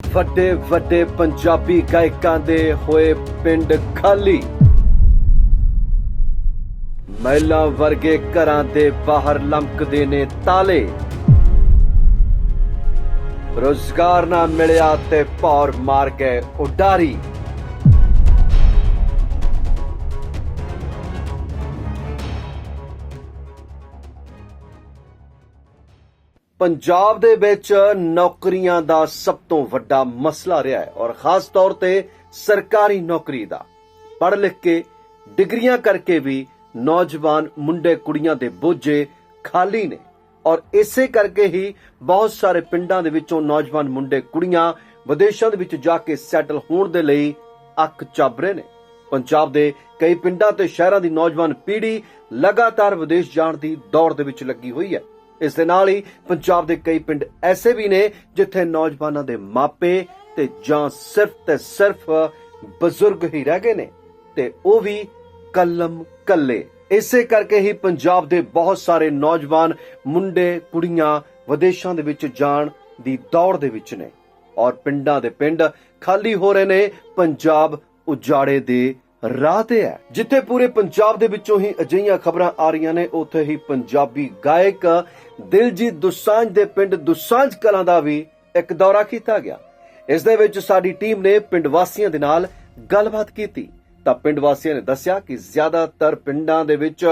ਵੱਡੇ ਵੱਡੇ ਪੰਜਾਬੀ ਗਾਇਕਾਂ ਦੇ ਹੋਏ ਪਿੰਡ ਖਾਲੀ। ਮਹਿਲਾ ਵਰਗੇ ਘਰਾਂ ਦੇ ਬਾਹਰ ਲਮਕਦੇ ਨੇ ਤਾਲੇ। ਰੋਜ਼ਗਾਰ ਨਾ ਮਿਲਿਆ ਤੇ ਪੌਰ ਮਾਰ ਗਏ ਉਡਾਰੀ। ਪੰਜਾਬ ਦੇ ਵਿੱਚ ਨੌਕਰੀਆਂ ਦਾ ਸਭ ਤੋਂ ਵੱਡਾ ਮਸਲਾ ਰਿਹਾ ਹੈ ਔਰ ਖਾਸ ਤੌਰ ਤੇ ਸਰਕਾਰੀ ਨੌਕਰੀ ਦਾ। ਪੜ੍ਹ ਲਿਖ ਕੇ, ਡਿਗਰੀਆਂ ਕਰਕੇ ਵੀ ਨੌਜਵਾਨ ਮੁੰਡੇ ਕੁੜੀਆਂ ਦੇ ਬੋਝੇ ਖਾਲੀ ਨੇ। ਔਰ ਇਸੇ ਕਰਕੇ ਹੀ ਬਹੁਤ ਸਾਰੇ ਪਿੰਡਾਂ ਦੇ ਵਿੱਚੋਂ ਨੌਜਵਾਨ ਮੁੰਡੇ ਕੁੜੀਆਂ ਵਿਦੇਸ਼ਾਂ ਦੇ ਵਿੱਚ ਜਾ ਕੇ ਸੈਟਲ ਹੋਣ ਦੇ ਲਈ ਅੱਕ ਚੱਬ ਰਹੇ ਨੇ। ਪੰਜਾਬ ਦੇ ਕਈ ਪਿੰਡਾਂ ਤੇ ਸ਼ਹਿਰਾਂ ਦੀ ਨੌਜਵਾਨ ਪੀੜ੍ਹੀ ਲਗਾਤਾਰ ਵਿਦੇਸ਼ ਜਾਣ ਦੀ ਦੌੜ ਦੇ ਵਿੱਚ ਲੱਗੀ ਹੋਈ ਹੈ। ਇਸ ਦੇ ਨਾਲ ਹੀ ਪੰਜਾਬ ਦੇ ਕਈ ਪਿੰਡ ਐਸੇ ਵੀ ਨੇ ਜਿੱਥੇ ਨੌਜਵਾਨਾਂ ਦੇ ਮਾਪੇ ਤੇ ਜਾਂ ਸਿਰਫ ਤੇ ਸਿਰਫ ਬਜ਼ੁਰਗ ਹੀ ਰਹਿ ਗਏ ਨੇ ਤੇ ਉਹ ਵੀ ਕਲਮ ਕੱਲੇ। ਇਸੇ ਕਰਕੇ ਹੀ ਪੰਜਾਬ ਦੇ ਬਹੁਤ ਸਾਰੇ ਨੌਜਵਾਨ ਮੁੰਡੇ, ਕੁੜੀਆਂ ਵਿਦੇਸ਼ਾਂ ਦੇ ਵਿੱਚ ਜਾਣ ਦੀ ਦੌੜ ਦੇ ਵਿੱਚ ਨੇ ਔਰ ਪਿੰਡਾਂ ਦੇ ਪਿੰਡ ਖਾਲੀ ਹੋ ਰਹੇ ਨੇ ਪੰਜਾਬ ਉਜਾੜੇ ਦੇ ਰਾਹ ਤੇ ਹੈ, ਜਿੱਥੇ ਪੂਰੇ ਪੰਜਾਬ ਦੇ ਵਿੱਚੋਂ ਹੀ ਅਜਿਹੀਆਂ ਖਬਰਾਂ ਆ ਰਹੀਆਂ ਨੇ, ਉੱਥੇ ਹੀ ਪੰਜਾਬੀ ਗਾਇਕ ਦਿਲਜੀਤ ਦੁਸਾਂਝ ਦੇ ਪਿੰਡ ਦੁਸਾਂਝ ਕਲਾਂ ਦਾ ਵੀ ਇੱਕ ਦੌਰਾ ਕੀਤਾ ਗਿਆ। ਇਸ ਦੇ ਵਿੱਚ ਸਾਡੀ ਟੀਮ ਨੇ ਪਿੰਡ ਵਾਸੀਆਂ ਦੇ ਨਾਲ ਗੱਲਬਾਤ ਕੀਤੀ। ਤਾਂ ਪਿੰਡ ਵਾਸੀਆਂ ਨੇ ਦੱਸਿਆ ਕਿ ਜ਼ਿਆਦਾਤਰ ਪਿੰਡਾਂ ਦੇ ਵਿੱਚ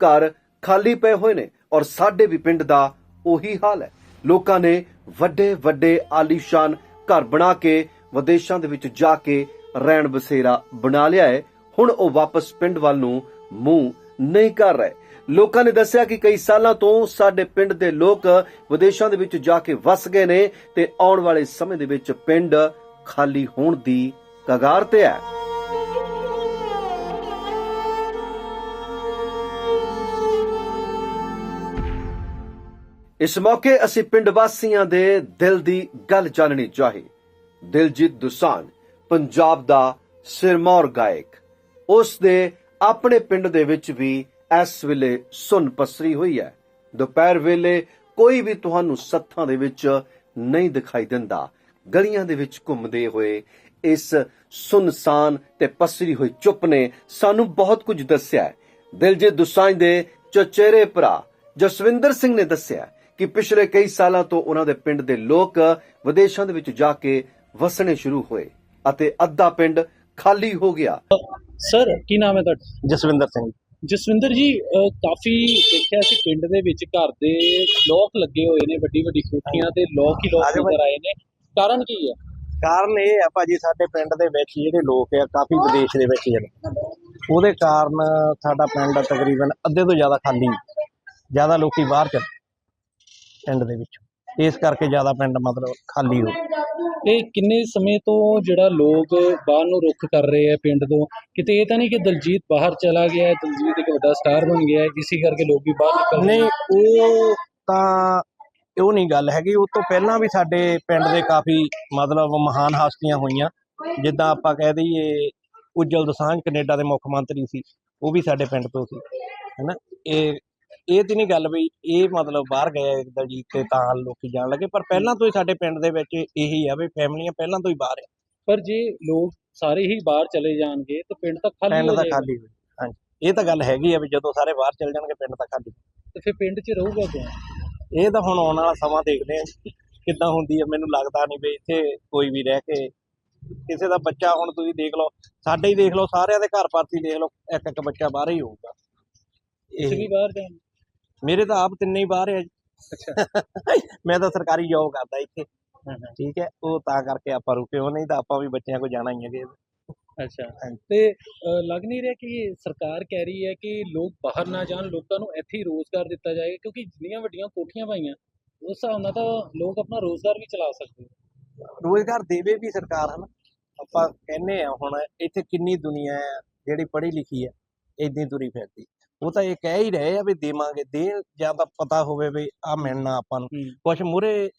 ਘਰ ਖਾਲੀ ਪਏ ਹੋਏ ਨੇ ਔਰ ਸਾਡੇ ਵੀ ਪਿੰਡ ਦਾ ਉਹੀ ਹਾਲ ਹੈ। ਲੋਕਾਂ ਨੇ ਵੱਡੇ ਵੱਡੇ ਆਲੀਸ਼ਾਨ ਘਰ ਬਣਾ ਕੇ, ਵਿਦੇਸ਼ਾਂ ਦੇ ਵਿੱਚ ਜਾ ਕੇ ਰਹਿਣ ਬਸੇਰਾ ਬਣਾ ਲਿਆ ਹੈ। ਹੁਣ ਉਹ ਵਾਪਸ ਪਿੰਡ ਵੱਲ ਨੂੰ ਮੂੰਹ ਨਹੀਂ ਕਰ ਰਹੇ। ਲੋਕਾਂ ਨੇ ਦੱਸਿਆ ਕਿ ਕਈ ਸਾਲਾਂ ਤੋਂ ਸਾਡੇ ਪਿੰਡ ਦੇ ਲੋਕ ਵਿਦੇਸ਼ਾਂ ਦੇ ਵਿੱਚ ਜਾ ਕੇ ਵਸ ਗਏ ਨੇ ਤੇ ਆਉਣ ਵਾਲੇ ਸਮੇਂ ਦੇ ਵਿੱਚ ਪਿੰਡ ਖਾਲੀ ਹੋਣ ਦੀ ਕਗਾਰ ਤੇ ਹੈ। ਇਸ ਮੌਕੇ ਅਸੀਂ ਪਿੰਡ ਵਾਸੀਆਂ ਦੇ ਦਿਲ ਦੀ ਗੱਲ ਜਾਣਨੀ ਚਾਹੀ। ਦਿਲਜੀਤ ਦੁਸਾਨ ਪੰਜਾਬ ਦਾ ਸਿਰਮੌਰ ਗਾਇਕ। ਉਸ ਦੇ ਆਪਣੇ ਪਿੰਡ ਦੇ ਵਿੱਚ ਵੀ ਇਸ ਵੇਲੇ ਸੁਨ ਪਸਰੀ ਹੋਈ ਹੈ। ਦੁਪਹਿਰ ਵੇਲੇ ਕੋਈ ਵੀ ਤੁਹਾਨੂੰ ਸੱਥਾਂ ਦੇ ਵਿੱਚ ਨਹੀਂ ਦਿਖਾਈ ਦਿੰਦਾ। ਗਲੀਆਂ ਦੇ ਵਿੱਚ ਘੁੰਮਦੇ ਹੋਏ ਇਸ ਸੁਨਸਾਨ ਤੇ ਪਸਰੀ ਹੋਈ ਚੁੱਪ ਨੇ ਸਾਨੂੰ ਬਹੁਤ ਕੁਝ ਦੱਸਿਆ ਹੈ। ਦਿਲਜੀਤ ਦੁਸਾਂਝ ਦੇ ਚਚੇਰੇ ਭਰਾ ਜਸਵਿੰਦਰ ਸਿੰਘ ਨੇ ਦੱਸਿਆ ਕਿ ਪਿਛਲੇ ਕਈ ਸਾਲਾਂ ਤੋਂ ਉਹਨਾਂ ਦੇ ਪਿੰਡ ਦੇ ਲੋਕ ਵਿਦੇਸ਼ਾਂ ਦੇ ਵਿੱਚ ਜਾ ਕੇ ਵਸਣੇ ਸ਼ੁਰੂ ਹੋਏ ਅਤੇ ਅੱਧਾ ਪਿੰਡ ਖਾਲੀ ਹੋ ਗਿਆ। ਸਰ ਕੀ ਨਾਮ ਹੈ ਤੁਹਾਡਾ? ਜਸਵਿੰਦਰ ਸਿੰਘ। ਜਸਵਿੰਦਰ ਜੀ ਅਹ ਕਾਫੀ ਦੇਖਿਆ ਸੀ ਪਿੰਡ ਦੇ ਵਿੱਚ ਘਰ ਦੇ ਲੋਕ ਲੱਗੇ ਹੋਏ ਨੇ ਵੱਡੀ ਵੱਡੀ ਕੋਠੀਆਂ ਤੇ ਲੋਕ ਹੀ ਲੋਕ ਆਜੋ। ਨਜ਼ਰ ਆਏ ਨੇ। ਕਾਰਨ ਕੀ ਹੈ? ਕਾਰਨ ਇਹ ਆ ਭਾਜੀ ਸਾਡੇ ਪਿੰਡ ਦੇ ਵਿੱਚ ਜਿਹੜੇ ਲੋਕ ਆ ਕਾਫੀ ਵਿਦੇਸ਼ ਦੇ ਵਿੱਚ ਜਿਹੜੇ। ਉਹਦੇ ਕਾਰਨ ਸਾਡਾ ਪਿੰਡ ਤਕਰੀਬਨ ਅੱਧੇ ਤੋਂ ਜ਼ਿਆਦਾ ਖਾਲੀ ਜ਼ਿਆਦਾ ਲੋਕੀ ਬਾਹਰ ਚਲੇ ਪਿੰਡ ਦੇ ਵਿੱਚ। ਇਸ ਕਰਕੇ ਜ਼ਿਆਦਾ ਪਿੰਡ ਮਤਲਬ ਖਾਲੀ ਹੋ ਇਹ ਕਿੰਨੇ ਸਮੇਂ ਤੋਂ ਜਿਹੜਾ ਲੋਕ ਬਾਹਰ ਨੂੰ ਰੁੱਖ ਕਰ ਰਹੇ ਆ ਪਿੰਡ ਤੋਂ? ਕਿਤੇ ਇਹ ਤਾਂ ਨਹੀਂ ਕਿ ਦਲਜੀਤ ਬਾਹਰ ਚਲਾ ਗਿਆ ਹੈ ਦਲਜੀਤ ਇੱਕ ਵੱਡਾ ਸਟਾਰ ਬਣ ਗਿਆ ਹੈ ਇਸੇ ਕਰਕੇ ਲੋਕ ਵੀ ਬਾਹਰ ਨਿਕਲ ਰਹੇ ਨਹੀਂ ਉਹ ਤਾਂ ਉਹ ਨਹੀਂ ਗੱਲ ਹੈਗੀ। ਉਹ ਤੋਂ ਪਹਿਲਾਂ ਵੀ ਸਾਡੇ ਪਿੰਡ ਦੇ ਕਾਫੀ ਮਤਲਬ ਮਹਾਨ ਹਸਤੀਆਂ ਹੋਈਆਂ। ਜਿੱਦਾਂ ਆਪਾਂ ਕਹਿ ਦਈਏ ਉਜਲ ਦਸਾਂਝ ਕੈਨੇਡਾ ਦੇ ਮੁੱਖ ਮੰਤਰੀ ਸੀ ਉਹ ਵੀ ਸਾਡੇ ਪਿੰਡ ਤੋਂ ਸੀ ਹੈਨਾ? ਇਹ ਇਹ ਤੇ ਨਹੀਂ ਗੱਲ ਵੀ ਇਹ ਮਤਲਬ ਬਾਹਰ ਗਏ ਦਲਜੀਤ ਤੇ ਤਾਂ ਲੋਕੀ ਜਾਣ ਲੱਗੇ ਪਰ ਪਹਿਲਾਂ ਤੋਂ ਹੀ ਸਾਡੇ ਪਿੰਡ ਦੇ ਵਿੱਚ ਇਹੀ ਆ ਵੀ ਫੈਮਲੀਆਂ ਪਹਿਲਾਂ ਤੋਂ ਹੀ ਬਾਹਰ ਆ। ਪਰ ਜੇ ਲੋਕ ਸਾਰੇ ਹੀ ਬਾਹਰ ਚਲੇ ਜਾਣਗੇ ਤਾਂ ਪਿੰਡ ਤਾਂ ਖਾਲੀ ਪਿੰਡ ਹੋ ਤਾਂ ਜਾਏਗਾ। ਖਾਲੀ ਹੋਈ ਹਾਂਜੀ। ਇਹ ਤਾਂ ਗੱਲ ਹੈਗੀ ਆ ਵੀ ਜਦੋਂ ਸਾਰੇ ਬਾਹਰ ਚਲ ਜਾਣਗੇ ਪਿੰਡ ਤਾਂ ਖਾਲੀ। ਤੇ ਫਿਰ ਪਿੰਡ 'ਚ ਰਹੂਗਾ ਕੌਣ? ਇਹ ਤਾਂ ਹੁਣ ਆਉਣ ਵਾਲਾ ਸਮਾਂ ਦੇਖਦੇ ਆ ਕਿੱਦਾਂ ਹੁੰਦੀ ਹੈ ਮੈਨੂੰ ਲੱਗਦਾ ਨਹੀਂ ਵੀ ਇੱਥੇ ਕੋਈ ਵੀ ਰਹਿ ਕੇ ਕਿਸੇ ਦਾ ਬੱਚਾ ਹੁਣ ਤੁਸੀਂ ਦੇਖ ਲਓ ਸਾਡੇ ਹੀ ਦੇਖ ਲਓ ਸਾਰਿਆਂ ਦੇ ਘਰ ਪਾਰਟੀ ਦੇਖ ਲਓ ਇੱਕ ਇੱਕ ਬੱਚਾ ਬਾਹਰ ਹੀ ਹੋਊਗਾ। ਤੁਸੀਂ ਵੀ ਬਾਹਰ ਜਾਣ ਮੇਰੇ ਤਾਂ ਆਪ ਤਿੰਨੇ ਹੀ ਬਾਹਰ ਆ ਜੀ। ਅੱਛਾ। ਮੈਂ ਤਾਂ ਸਰਕਾਰੀ ਜੋਬ ਕਰਦਾ ਇੱਥੇ। ਹਾਂ, ਹਾਂ, ਠੀਕ ਹੈ ਉਹ ਤਾਂ ਕਰਕੇ ਆਪਾਂ ਰੁਕੇ ਹੋ ਨਹੀਂ ਤਾਂ ਆਪਾਂ ਵੀ ਬੱਚਿਆਂ ਕੋਲ ਜਾਣਾ ਹੀ ਹੈ ਜੀ ਅੱਛਾ। ਤੇ ਲੱਗ ਨਹੀਂ ਰਿਹਾ ਕਿ ਸਰਕਾਰ ਕਹਿ ਰਹੀ ਹੈ ਕਿ ਲੋਕ ਬਾਹਰ ਨਾ ਜਾਣ ਲੋਕਾਂ ਨੂੰ ਇੱਥੇ ਹੀ ਰੋਜ਼ਗਾਰ ਦਿੱਤਾ ਜਾਏਗਾ ਕਿਉਂਕਿ ਜਿੰਨੀਆਂ ਵੱਡੀਆਂ ਕੋਠੀਆਂ ਪਾਈਆਂ ਉਸ ਹਿਸਾਬ ਨਾਲ ਤਾਂ ਲੋਕ ਆਪਣਾ ਰੋਜ਼ਗਾਰ ਵੀ ਚਲਾ ਸਕਦੇ ਰੋਜ਼ਗਾਰ ਦੇਵੇ ਵੀ ਸਰਕਾਰ ਹਨ? ਆਪਾਂ ਕਹਿੰਨੇ ਆ ਹੁਣ ਇੱਥੇ ਕਿੰਨੀ ਦੁਨੀਆ ਹੈ ਜਿਹੜੀ ਪੜ੍ਹੀ ਲਿਖੀ ਹੈ ਇਦਾਂ ਤੁਰੀ ਫਿਰਦੀ। ਉਹ ਤਾਂ ਇਹ ਕਹਿ ਹੀ ਰਹੇ ਆ ਵੀ ਦੇਵਾਂਗੇ ਦੇ ਜਾਂ ਤਾਂ ਪਤਾ ਹੋਵੇ ਵੀ ਆ ਮਿਲਣਾ ਆਪਾਂ ਨੂੰ। ਕੁਛ ਮੂਰੇ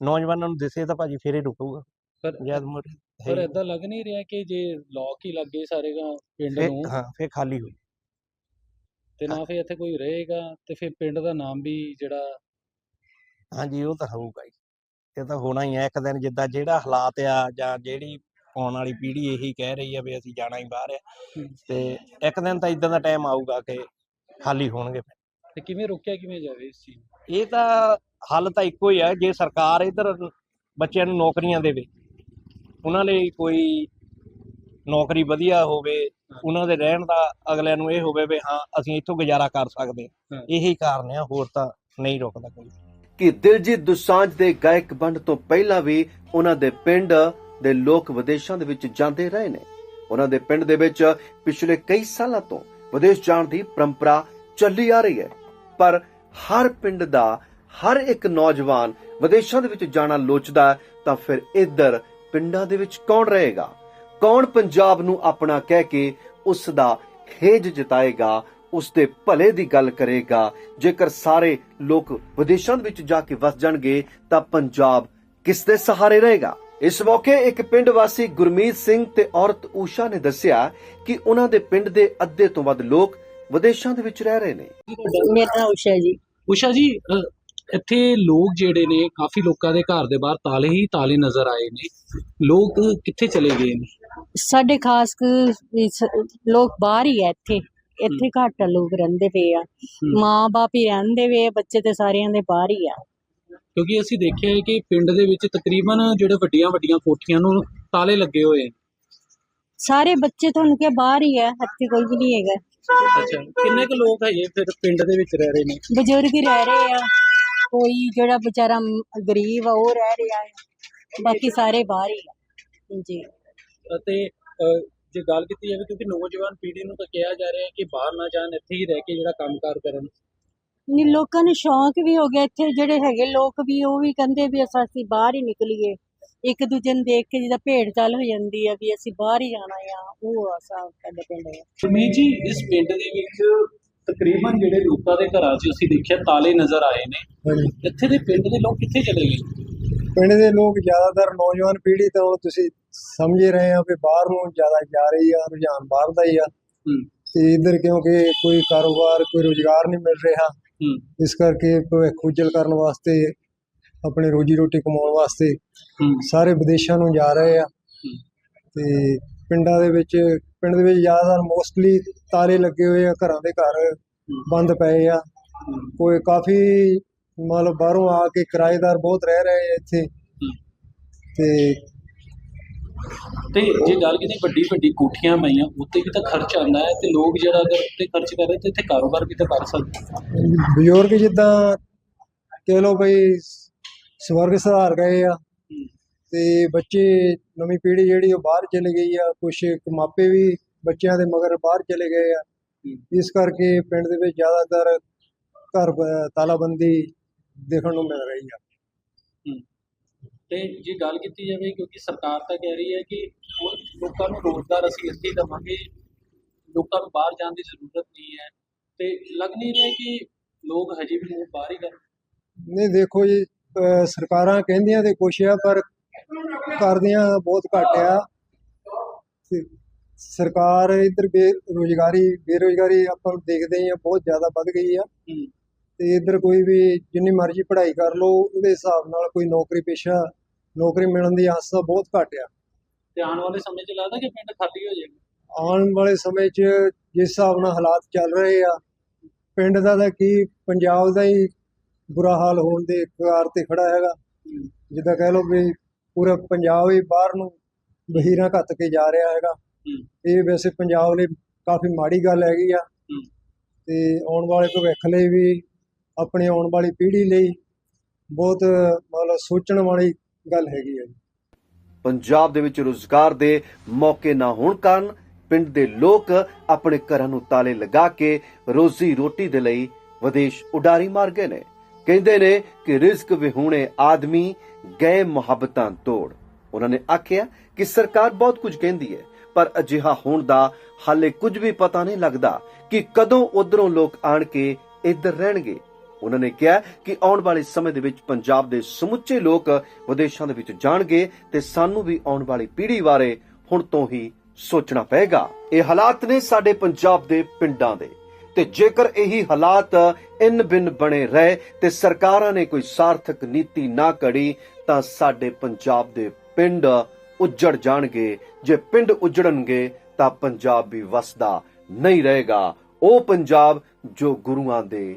ਨੌਜਵਾਨਾਂ ਨੂੰ ਦਿਸੇ ਤਾਂ ਭਾਜੀ ਫੇਰੇ ਰੁਕੂਗਾ। ਪਰ ਜਦ ਮੂਰੇ ਪਰ ਏਦਾਂ ਲੱਗ ਨਹੀਂ ਰਿਹਾ ਕਿ ਜੇ ਲੋਕ ਹੀ ਲੱਗੇ ਸਾਰੇ ਗਾ ਪਿੰਡ ਨੂੰ। ਹਾਂ ਫੇਰ ਖਾਲੀ ਹੋਈ ਤੇ ਨਾ ਫਿਰ ਇੱਥੇ ਕੋਈ ਰਹੇਗਾ ਤੇ ਫਿਰ ਪਿੰਡ ਦਾ ਨਾਮ ਵੀ ਜਿਹੜਾ ਹਾਂਜੀ ਉਹ ਤਾਂ ਹੋਊਗਾ ਇਹ ਤਾਂ ਹੋਣਾ ਹੀ ਹੈ ਇੱਕ ਦਿਨ ਜਿੱਦਾਂ ਜਿਹੜਾ ਹਾਲਾਤ ਆ ਜਾਂ ਜਿਹੜੀ ਆਉਣ ਵਾਲੀ ਪੀੜ੍ਹੀ ਇਹੀ ਕਹਿ ਰਹੀ ਆ ਵੀ ਅਸੀਂ ਜਾਣਾ ਹੀ ਬਾਹਰ ਆ। ਤੇ ਇੱਕ ਦਿਨ ਤਾਂ ਇਦਾਂ ਦਾ ਟਾਈਮ ਆਊਗਾ ਕਿ ਖਾਲੀ ਹੋਣਗੇ ਤੇ ਕਿਵੇਂ ਰੋਕਿਆ ਕਿਵੇਂ ਜਾਵੇ ਇਸ ਚੀਜ਼ ਨੂੰ? ਇਹ ਤਾਂ ਹੱਲ ਤਾਂ ਇੱਕੋ ਹੀ ਹੈ ਜੇ ਸਰਕਾਰ ਇਧਰ ਬੱਚਿਆਂ ਨੂੰ ਨੌਕਰੀਆਂ ਦੇਵੇ ਉਹਨਾਂ ਲਈ ਕੋਈ ਨੌਕਰੀ ਵਧੀਆ ਹੋਵੇ ਉਹਨਾਂ ਦੇ ਰਹਿਣ ਦਾ ਅਗਲਿਆਂ ਨੂੰ ਇਹ ਹੋਵੇ ਵੀ ਹਾਂ ਅਸੀਂ ਇੱਥੋਂ ਗੁਜ਼ਾਰਾ ਕਰ ਸਕਦੇ ਹਾਂ। ਹਾਂ। ਇਹੀ ਕਾਰਨ ਆ ਹੋਰ ਤਾਂ ਨਹੀਂ ਰੁਕਦਾ ਕੋਈ। ਕਿ ਦਿਲਜੀਤ ਦੁਸਾਂਝ ਦੇ ਗਾਇਕ ਬੰਡ ਤੋਂ ਪਹਿਲਾਂ ਵੀ ਉਹਨਾਂ ਦੇ ਪਿੰਡ ਦੇ ਲੋਕ ਵਿਦੇਸ਼ਾਂ ਦੇ ਵਿੱਚ ਜਾਂਦੇ ਰਹੇ ਨੇ। ਉਹਨਾਂ ਦੇ ਪਿੰਡ ਦੇ ਵਿੱਚ ਪਿਛਲੇ ਕਈ ਸਾਲਾਂ ਤੋਂ ਵਿਦੇਸ਼ ਜਾਣ ਦੀ ਪਰੰਪਰਾ ਚੱਲੀ ਆ ਰਹੀ ਹੈ। ਪਰ ਹਰ ਪਿੰਡ ਦਾ, ਹਰ ਇੱਕ ਨੌਜਵਾਨ ਵਿਦੇਸ਼ਾਂ ਦੇ ਵਿੱਚ ਜਾਣਾ ਲੋਚਦਾ ਤਾਂ ਫਿਰ ਇੱਧਰ ਪਿੰਡਾਂ ਦੇ ਵਿੱਚ ਕੌਣ ਰਹੇਗਾ? ਕੌਣ ਪੰਜਾਬ ਨੂੰ ਆਪਣਾ ਕਹਿ ਕੇ ਉਸ ਦਾ ਖੇਜ ਜਤਾਏਗਾ, ਉਸ ਦੇ ਭਲੇ ਦੀ ਗੱਲ ਕਰੇਗਾ? ਜੇਕਰ ਸਾਰੇ ਲੋਕ ਵਿਦੇਸ਼ਾਂ ਦੇ ਵਿੱਚ ਜਾ ਕੇ ਵਸ ਜਾਣਗੇ, ਤਾਂ ਪੰਜਾਬ ਕਿਸ ਦੇ ਸਹਾਰੇ ਰਹੇਗਾ? ਇਸ ਮੌਕੇ ਇੱਕ ਪਿੰਡ ਵਾਸੀ ਗੁਰਮੀਤ ਸਿੰਘ ਤੇ ਔਰਤ ਊਸ਼ਾ ਨੇ ਦੱਸਿਆ ਕਿ ਉਹਨਾਂ ਦੇ ਪਿੰਡ ਦੇ ਅੱਧੇ ਤੋਂ ਵੱਧ ਲੋਕ ਵਿਦੇਸ਼ਾਂ ਦੇ ਵਿੱਚ ਰਹਿ ਰਹੇ ਨੇ। ਮੇਰਾ ਨਾਮ ਉਸ਼ਾ ਜੀ। ਉਸ਼ਾ ਜੀ ਅ, ਇੱਥੇ ਲੋਕ ਜਿਹੜੇ ਨੇ ਕਾਫੀ ਲੋਕਾਂ ਦੇ ਘਰ ਦੇ ਬਾਹਰ ਤਾਲੇ ਹੀ ਤਾਲੇ ਨਜ਼ਰ ਆਏ ਨੇ। ਲੋਕ ਕਿੱਥੇ ਚਲੇ ਗਏ ਨੇ? ਸਾਡੇ ਖਾਸ ਕ- ਇਸ- ਲੋਕ ਬਾਹਰ ਹੀ ਆ ਇੱਥੇ। ਇੱਥੇ ਘੱਟ ਲੋਕ ਰਹਿੰਦੇ ਪਏ ਆ। ਮਾਂ ਬਾਪ ਹੀ ਰਹਿੰਦੇ ਵੇ ਆ, ਬੱਚੇ ਤੇ ਸਾਰਿਆਂ ਦੇ ਬਾਹਰ ਹੀ ਆ। ਕਿਉਂਕਿ ਅਸੀਂ ਦੇਖਿਆ ਹੈ ਕਿ ਪਿੰਡ ਦੇ ਵਿੱਚ ਤਕਰੀਬਨ ਜਿਹੜੇ ਵੱਡੀਆਂ ਵੱਡੀਆਂ ਕੋਠੀਆਂ ਨੂੰ ਤਾਲੇ ਲੱਗੇ ਹੋਏ ਨੇ ਸਾਰੇ ਬੱਚੇ ਤੁਹਾਨੂੰ ਕਿ ਬਾਹਰ ਹੀ ਆ ਇੱਥੇ ਕੋਈ ਵੀ ਨਹੀਂ ਹੈਗਾ। ਅੱਛਾ ਕਿੰਨੇ ਕੁ ਲੋਕ ਹੈਗੇ ਫਿਰ ਪਿੰਡ ਦੇ ਵਿੱਚ ਰਹਿ ਰਹੇ ਨੇ? ਬਜ਼ੁਰਗ ਹੀ ਰਹਿ ਰਹੇ ਆ। ਕੋਈ ਜਿਹੜਾ ਵਿਚਾਰਾ ਗਰੀਬ ਆ ਉਹ ਰਹਿ ਰਿਹਾ ਹੈ। ਬਾਕੀ ਸਾਰੇ ਬਾਹਰ ਹੀ ਆ। ਜੀ ਅਤੇ ਅ, ਜੇ ਗੱਲ ਕੀਤੀ ਜਾਵੇ ਕਿਉਂਕਿ ਨੌਜਵਾਨ ਪੀੜ੍ਹੀ ਨੂੰ ਤਾਂ ਕਿਹਾ ਜਾ ਰਿਹਾ ਹੈ ਕਿ ਬਾਹਰ ਨਾ ਜਾਣ ਇੱਥੇ ਹੀ ਰਹਿ ਕੇ ਜਿਹੜਾ ਕੰਮਕਾਰ ਕਰਨ। ਨਹੀਂ ਲੋਕਾਂ ਨੂੰ ਸ਼ੌਂਕ ਵੀ ਹੋ ਗਿਆ ਇੱਥੇ ਜਿਹੜੇ ਹੈਗੇ ਲੋਕ ਵੀ ਉਹ ਵੀ ਕਹਿੰਦੇ ਵੀ ਅਸਾਂ ਅਸੀਂ ਬਾਹਰ ਹੀ ਨਿਕਲੀਏ। ਇੱਕ ਦੂਜੇ ਨੂੰ ਦੇਖ ਕੇ ਜਿਹਦਾ ਭੇਡ ਚਾਲ ਹੋ ਜਾਂਦੀ ਆ ਵੀ ਅਸੀਂ ਬਾਹਰ ਹੀ ਜਾਣਾ ਆ ਉਹ ਆ ਹਿਸਾਬ ਸਾਡੇ ਪਿੰਡ ਦਾ ਸੁਮੀਤ ਜੀ ਇਸ ਪਿੰਡ ਦੇ ਵਿੱਚ ਤਕਰੀਬਨ ਜਿਹੜੇ ਲੋਕਾਂ ਦੇ ਘਰਾਂ 'ਚ ਅਸੀਂ ਦੇਖਿਆ ਤਾਲੇ ਨਜ਼ਰ ਆਏ ਨੇ। ਇੱਥੇ ਦੇ ਪਿੰਡ ਦੇ ਲੋਕ ਕਿੱਥੇ ਚਲੇ ਗਏ? ਪਿੰਡ ਦੇ ਲੋਕ ਜ਼ਿਆਦਾਤਰ ਨੌਜਵਾਨ ਪੀੜ੍ਹੀ ਤਾਂ ਹੁਣ ਤੁਸੀਂ ਸਮਝ ਹੀ ਰਹੇ ਆ ਵੀ ਬਾਹਰ ਨੂੰ ਜ਼ਿਆਦਾ ਜਾ ਰਹੀ ਆ ਰੁਝਾਨ ਬਾਹਰ ਦਾ ਹੀ ਆ। ਹੂੰ। ਤੇ ਇੱਧਰ ਕਿਉਂਕਿ ਕੋਈ ਕਾਰੋਬਾਰ ਕੋਈ ਰੁਜ਼ਗਾਰ ਨਹੀਂ ਮਿਲ ਰਿਹਾ। ਹੂੰ ਇਸ ਕਰਕੇ ਭਵਿੱਖ ਉਜਲ ਕਰਨ ਵਾਸਤੇ ਆਪਣੇ ਰੋਜੀ ਰੋਟੀ ਕਮਾਉਣ ਵਾਸਤੇ ਸਾਰੇ ਵਿਦੇਸ਼ਾਂ ਨੂੰ ਜਾ ਰਹੇ ਆ। ਤੇ ਪਿੰਡਾਂ ਦੇ ਵਿੱਚ ਪਿੰਡ ਦੇ ਵਿੱਚ ਜ਼ਿਆਦਾਤਰ ਮੋਸਟਲੀ ਤਾਲੇ ਲੱਗੇ ਹੋਏ ਆ ਘਰਾਂ ਦੇ ਘਰ ਬੰਦ ਪਏ ਆ। ਕੋਈ ਕਾਫੀ ਮਤਲਬ ਬਾਹਰੋਂ ਆ ਕੇ ਕਿਰਾਏਦਾਰ ਬਹੁਤ ਰਹਿ ਰਹੇ ਆ ਇੱਥੇ। ਤੇ ਤੇ ਜੇ ਗੱਲ ਕੀਤੀ ਵੱਡੀ ਵੱਡੀ ਕੋਠੀਆਂ ਪਈਆਂ ਉੱਤੇ ਵੀ ਤਾਂ ਖਰਚ ਆਉਂਦਾ ਹੈ ਤੇ ਲੋਕ ਜਿਹੜਾ ਅਗਰ ਉੱਤੇ ਖਰਚ ਕਰ ਰਹੇ ਤੇ ਇੱਥੇ ਕਾਰੋਬਾਰ ਵੀ ਤਾਂ ਕਰ ਸਕਦੇ ਬਜ਼ੁਰਗ ਜਿੱਦਾਂ ਕਹਿ ਲਓ ਬਈ ਸਵਰਗ ਸੁਧਾਰ ਗਏ ਆ ਤੇ ਬੱਚੇ ਨਵੀਂ ਪੀੜ੍ਹੀ ਜਿਹੜੀ ਉਹ ਬਾਹਰ ਚਲੇ ਗਈ ਆ ਕੁਝ ਮਾਪੇ ਵੀ ਬੱਚਿਆਂ ਦੇ ਮਗਰ ਬਾਹਰ ਚਲੇ ਗਏ ਆ। ਇਸ ਕਰਕੇ ਪਿੰਡ ਦੇ ਵਿੱਚ ਜ਼ਿਆਦਾਤਰ ਘਰ ਤਾਲਾਬੰਦੀ ਦੇਖਣ ਨੂੰ ਮਿਲ ਰਹੀ ਆ। ਤੇ ਜੇ ਗੱਲ ਕੀਤੀ ਜਾਵੇ ਕਿਉਂਕਿ ਸਰਕਾਰ ਤਾਂ ਕਹਿ ਰਹੀ ਹੈ ਕਿ ਲੋਕਾਂ ਨੂੰ ਰੋਜ਼ਗਾਰ ਅਸੀਂ ਇੱਥੇ ਹੀ ਦੇਵਾਂਗੇ ਲੋਕਾਂ ਨੂੰ ਬਾਹਰ ਜਾਣ ਦੀ ਜ਼ਰੂਰਤ ਨਹੀਂ ਹੈ। ਤੇ ਲੱਗ ਨਹੀਂ ਰਿਹਾ ਕਿ ਲੋਕ ਹਜੇ ਵੀ ਮੂੰਹ ਬਾਹਰ ਹੀ ਕਰ ਨਹੀਂ ਦੇਖੋ ਜੀ ਸਰਕਾਰਾਂ ਕਹਿੰਦੀਆਂ ਤੇ ਕੁਛ ਆ ਪਰ ਕਰਦੀਆਂ ਬਹੁਤ ਘੱਟ ਆ। ਸਰਕਾਰ ਇੱਧਰ ਬੇਰੁਜ਼ਗਾਰੀ ਬੇਰੁਜ਼ਗਾਰੀ ਆਪਾਂ ਦੇਖਦੇ ਹੀ ਬਹੁਤ ਜ਼ਿਆਦਾ ਵੱਧ ਗਈ ਆ। ਤੇ ਇੱਧਰ ਕੋਈ ਵੀ ਜਿੰਨੀ ਮਰਜ਼ੀ ਪੜ੍ਹਾਈ ਕਰ ਲਓ ਉਹਦੇ ਹਿਸਾਬ ਨਾਲ ਕੋਈ ਨੌਕਰੀ ਪੇਸ਼ਾ ਨੌਕਰੀ ਮਿਲਣ ਦੀ ਆਸ ਤਾਂ ਬਹੁਤ ਘੱਟ ਆ। ਤੇ ਆਉਣ ਵਾਲੇ ਸਮੇਂ 'ਚ ਲੱਗਦਾ ਕਿ ਪਿੰਡ ਖਾਲੀ ਹੋ ਜਾਏਗਾ? ਆਉਣ ਵਾਲੇ ਸਮੇਂ 'ਚ ਜਿਸ ਹਿਸਾਬ ਨਾਲ ਹਾਲਾਤ ਚੱਲ ਰਹੇ ਆ ਪਿੰਡ ਦਾ ਤਾਂ ਕੀ ਪੰਜਾਬ ਦਾ ਹੀ ਬੁਰਾ ਹਾਲ ਹੋਣ ਦੇ ਕਗਾਰ ਤੇ ਖੜਾ ਹੈਗਾ। ਜਿੱਦਾਂ ਕਹਿ ਲਓ ਵੀ ਪੂਰਾ ਪੰਜਾਬ ਹੀ ਬਾਹਰ ਨੂੰ ਬਹੀਰਾਂ ਘੱਤ ਕੇ ਜਾ ਰਿਹਾ ਹੈਗਾ। ਇਹ ਵੈਸੇ ਪੰਜਾਬ ਲਈ ਕਾਫੀ ਮਾੜੀ ਗੱਲ ਹੈਗੀ ਆ। ਤੇ ਆਉਣ ਵਾਲੇ ਭਵਿੱਖ ਲਈ ਵੀ ਆਪਣੀ ਆਉਣ ਵਾਲੀ ਪੀੜ੍ਹੀ ਲਈ ਬਹੁਤ ਮਤਲਬ ਸੋਚਣ ਵਾਲੀ ਗੱਲ ਹੈਗੀ ਹੈ। ਪੰਜਾਬ ਦੇ ਵਿੱਚ ਰੁਜ਼ਗਾਰ ਦੇ ਮੌਕੇ ਨਾ ਹੋਣ ਕਾਰਨ ਪਿੰਡ ਦੇ ਲੋਕ ਆਪਣੇ ਘਰਾਂ ਨੂੰ ਤਾਲੇ ਲਗਾ ਕੇ ਰੋਜ਼ੀ ਰੋਟੀ ਦੇ ਲਈ ਵਿਦੇਸ਼ ਉਡਾਰੀ ਮਾਰ ਗਏ ਨੇ। ਕਹਿੰਦੇ ਨੇ ਕਿ ਰਿਸਕ ਵਿਹੂਣੇ ਆਦਮੀ ਗਏ ਮੁਹੱਬਤਾਂ ਤੋੜ। ਉਹਨਾਂ ਨੇ ਆਖਿਆ ਕਿ ਸਰਕਾਰ ਬਹੁਤ ਕੁਝ ਕਹਿੰਦੀ ਹੈ, ਪਰ ਅਜਿਹਾ ਹੋਣ ਦਾ ਹਾਲੇ ਕੁਝ ਵੀ ਪਤਾ ਨਹੀਂ ਲੱਗਦਾ ਕਿ ਕਦੋਂ ਉਧਰੋਂ ਲੋਕ ਆਣ ਕੇ ਇੱਧਰ ਰਹਿਣਗੇ। ਉਹਨਾਂ ਨੇ ਕਿਹਾ ਕਿ ਆਉਣ ਵਾਲੇ ਸਮੇਂ ਦੇ ਵਿੱਚ ਪੰਜਾਬ ਦੇ ਸਮੁੱਚੇ ਲੋਕ ਵਿਦੇਸ਼ਾਂ ਦੇ ਵਿੱਚ ਜਾਣਗੇ ਤੇ ਸਾਨੂੰ ਵੀ ਆਉਣ ਵਾਲੀ ਪੀੜ੍ਹੀ ਬਾਰੇ ਹੁਣ ਤੋਂ ਹੀ ਸੋਚਣਾ ਪਏਗਾ। ਇਹ ਹਾਲਾਤ ਨੇ ਸਾਡੇ ਪੰਜਾਬ ਦੇ ਪਿੰਡਾਂ ਦੇ। ਤੇ ਜੇਕਰ ਇਹੀ ਹਾਲਾਤ ਇਨ ਬਿਨ ਬਣੇ ਰਹੇ ਤੇ ਸਰਕਾਰਾਂ ਨੇ ਕੋਈ ਸਾਰਥਕ ਨੀਤੀ ਨਾ ਕੜੀ, ਤਾਂ ਸਾਡੇ ਪੰਜਾਬ ਦੇ ਪਿੰਡ ਉੱਜੜ ਜਾਣਗੇ। ਜੇ ਪਿੰਡ ਉੱਜੜਨਗੇ, ਤਾਂ ਪੰਜਾਬ ਵੀ ਵਸਦਾ ਨਹੀਂ ਰਹੇਗਾ। ਉਹ ਪੰਜਾਬ ਜੋ ਗੁਰੂਆਂ ਦੇ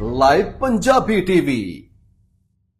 ਲਾਈਵ ਪੰਜਾਬੀ ਟੀਵੀ